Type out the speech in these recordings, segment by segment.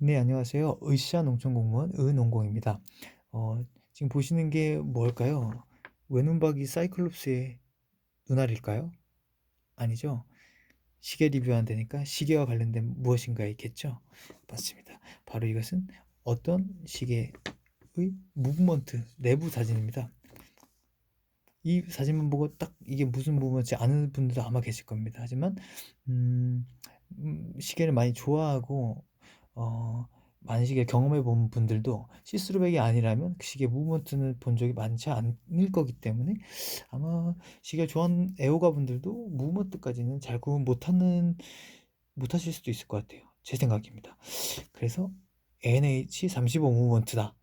네, 안녕하세요. 으쌰 농촌공무원 은농공입니다. 어, 지금 보시는 게 뭘까요? 외눈박이 사이클롭스의 눈알일까요? 아니죠. 시계 리뷰한다니까 시계와 관련된 무엇인가에 있겠죠? 맞습니다. 바로 이것은 어떤 시계의 무브먼트 내부 사진입니다. 이 사진만 보고 딱 이게 무슨 무브먼트인지 아는 분들도 아마 계실 겁니다. 하지만 음, 음, 시계를 많이 좋아하고 어, 만식에 경험해 본 분들도 시스루백이 아니라면 그 시계 무브먼트는 본 적이 많지 않을 거기 때문에 아마 시계 좋아하는 애호가 분들도 무브먼트까지는 잘 구분 못하는 못하실 수도 있을 것 같아요. 제 생각입니다. 그래서 NH35 무브먼트다.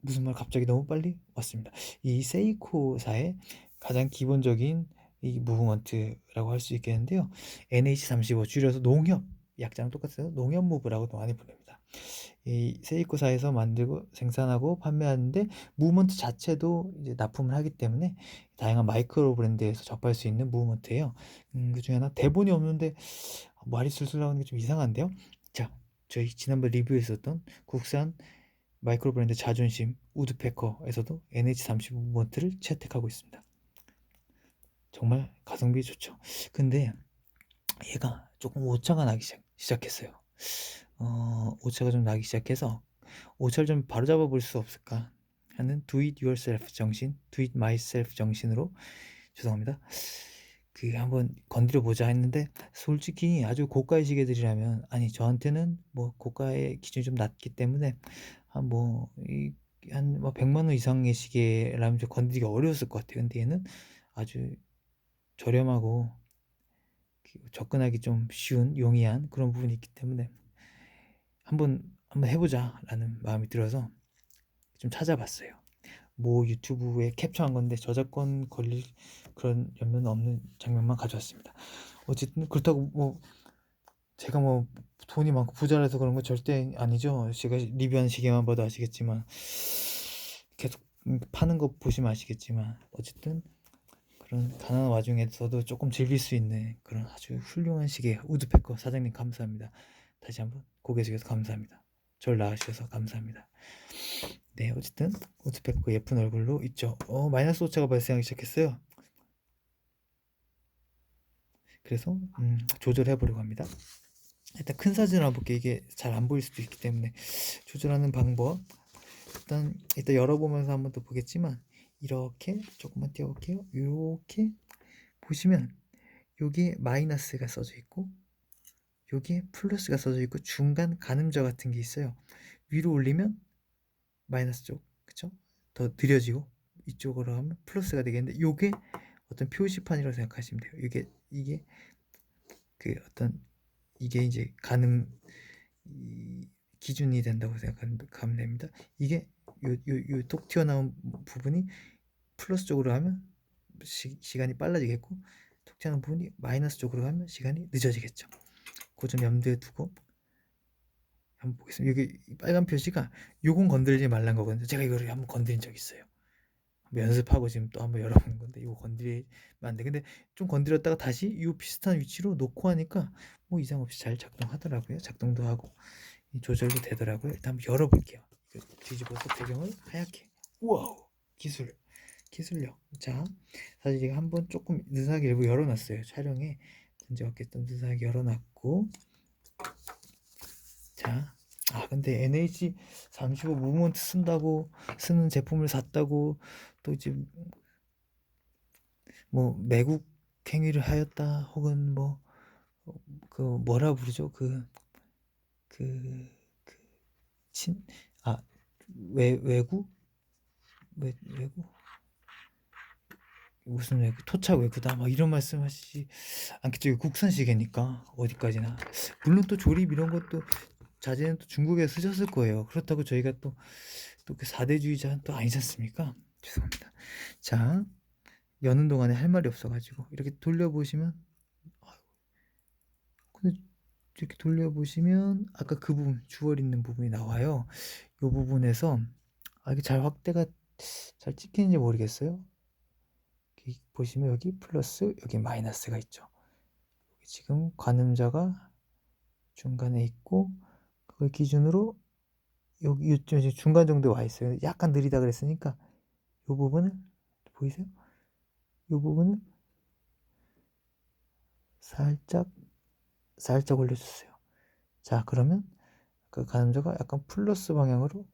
무슨 말 갑자기 너무 빨리 왔습니다. 이 세이코사의 가장 기본적인 이 무브먼트라고 할 수 있겠는데요. NH35 줄여서 농협 약자랑 똑같아요. 농협무브라고도 많이 부릅니다. 이 세이코사에서 만들고 생산하고 판매하는데 무브먼트 자체도 이제 납품을 하기 때문에 다양한 마이크로 브랜드에서 접할 수 있는 무브먼트예요. 음, 그 중에 하나 대본이 없는데 말이 술술 나오는 게 좀 이상한데요. 자, 저희 지난번 리뷰했었던 국산 마이크로 브랜드 자존심 우드패커에서도 NH35 무브먼트를 채택하고 있습니다. 정말 가성비 좋죠. 근데 얘가 조금 오차가 나기 시작, 했어요 어, 오차가 좀 나기 시작해서 오차를 좀 바로잡아 볼 수 없을까 하는 do it yourself 정신, do it myself 정신으로 죄송합니다. 그 한번 건드려 보자 했는데 솔직히 아주 고가의 시계들이라면 아니 저한테는 뭐 고가의 기준이 좀 낮기 때문에 한뭐이 한뭐 100만 원 이상의 시계라면 좀 건드리기 어려웠을 것 같아요. 근데 얘는 아주 저렴하고 접근하기 좀 쉬운 용이한 그런 부분이 있기 때문에 한번 한번 해보자라는 마음이 들어서 좀 찾아봤어요. 뭐 유튜브에 캡처한 건데 저작권 걸릴 그런 염려는 없는 장면만 가져왔습니다. 어쨌든 그렇다고 뭐 제가 뭐 돈이 많고 부자라서 그런 거 절대 아니죠. 제가 리뷰한 시계만 봐도 아시겠지만 계속 파는 거 보시면 아시겠지만 어쨌든 그런 가난한 와중에서도 조금 즐길 수 있는 그런 아주 훌륭한 시계 우드패커 사장님 감사합니다. 다시 한번 고개 숙여서 감사합니다. 절 낳으셔서 감사합니다. 네, 어쨌든 우드패커 예쁜 얼굴로 있죠. 어, 마이너스 오차가 발생하기 시작했어요. 그래서 음, 조절해 보려고 합니다. 일단 큰 사진을 한번 볼게요. 이게 잘 안 보일 수도 있기 때문에 조절하는 방법 일단 일단 열어보면서 한번 더 보겠지만 이렇게 조금만 띄워볼게요. 이렇게 보시면 여기에 마이너스가 써져 있고 여기에 플러스가 써져 있고 중간 가늠자 같은 게 있어요. 위로 올리면 마이너스 쪽, 그쵸? 더 느려지고 이쪽으로 하면 플러스가 되겠는데 이게 어떤 표시판이라고 생각하시면 돼요. 이게 이게 그 어떤 이게 이제 가늠 기준이 된다고 생각하면 됩니다. 이게 요 요요톡 튀어나온 부분이 플러스 쪽으로 하면 시, 간이 빨라지겠고 톡 튀어나온 부분이 마이너스 쪽으로 하면 시간이 늦어지겠죠. 그 점 염두에 두고 한번 보겠습니다. 여기 빨간 표시가 요건 건들지 말란 거거든요. 제가 이거를 한번 건드린 적 있어요. 연습하고 지금 또 한번 열어보는 건데 이거 건드리면 안 돼. 근데 좀 건드렸다가 다시 이 비슷한 위치로 놓고 하니까 뭐 이상 없이 잘 작동하더라고요. 작동도 하고 조절도 되더라고요. 일단 한번 열어볼게요. 뒤집어서 배경을 하얗게. 우와우 기술 기술력. 자 사실 제가 한 번 조금 느슨하게 일부 열어놨어요. 촬영에 문제 없겠던 느슨하게 열어놨고 자. 아 근데 NH35 무브먼트 쓴다고 쓰는 제품을 샀다고 또 이제 뭐 매국 행위를 하였다 혹은 뭐 그 뭐라 부르죠 그 그, 그, 친, 아, 외, 외구? 외, 외구? 무슨 외구? 토착 외구다. 막 이런 말씀 하시지 않겠죠. 국산 시계니까. 어디까지나. 물론 또 조립 이런 것도 자재는 또 중국에 쓰셨을 거예요. 그렇다고 저희가 또, 또그 4대주의자는 또 아니지 않습니까? 죄송합니다. 자, 여는 동안에 할 말이 없어가지고, 이렇게 돌려보시면, 근데 이렇게 돌려보시면 아까 그 부분 주얼 있는 부분이 나와요. 이 부분에서 아, 이게 잘 확대가 잘 찍히는지 모르겠어요. 보시면 여기 플러스 여기 마이너스가 있죠. 지금 관음자가 중간에 있고 그걸 기준으로 여기 이제 중간 정도에 와 있어요. 약간 느리다 그랬으니까 요 부분을 보이세요? 요 부분을 살짝 살짝 올려줬어요. 자 그러면 그 가늠자가 약간 플러스 방향으로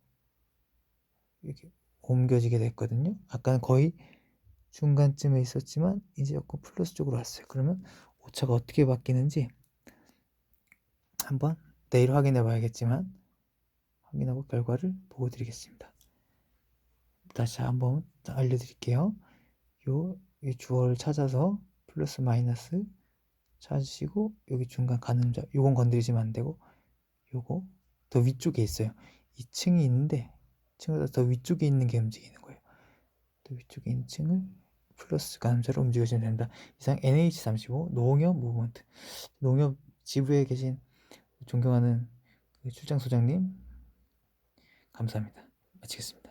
이렇게 옮겨지게 됐거든요. 아까는 거의 중간쯤에 있었지만 이제 약간 플러스 쪽으로 왔어요. 그러면 오차가 어떻게 바뀌는지 한번 내일 확인해 봐야겠지만 확인하고 결과를 보고 드리겠습니다. 다시 한번 알려드릴게요. 요, 이 주어를 찾아서 플러스 마이너스 찾으시고 여기 중간 가늠자 요건 건드리시면 안 되고 요거 더 위쪽에 있어요. 2층이 있는데 층보다 더 위쪽에 있는 게 움직이는 거예요. 더 위쪽에 있는 층을 플러스 가늠자로 움직여주면 된다. 이상 NH35 농협 무브먼트 농협 지부에 계신 존경하는 그 출장 소장님 감사합니다. 마치겠습니다.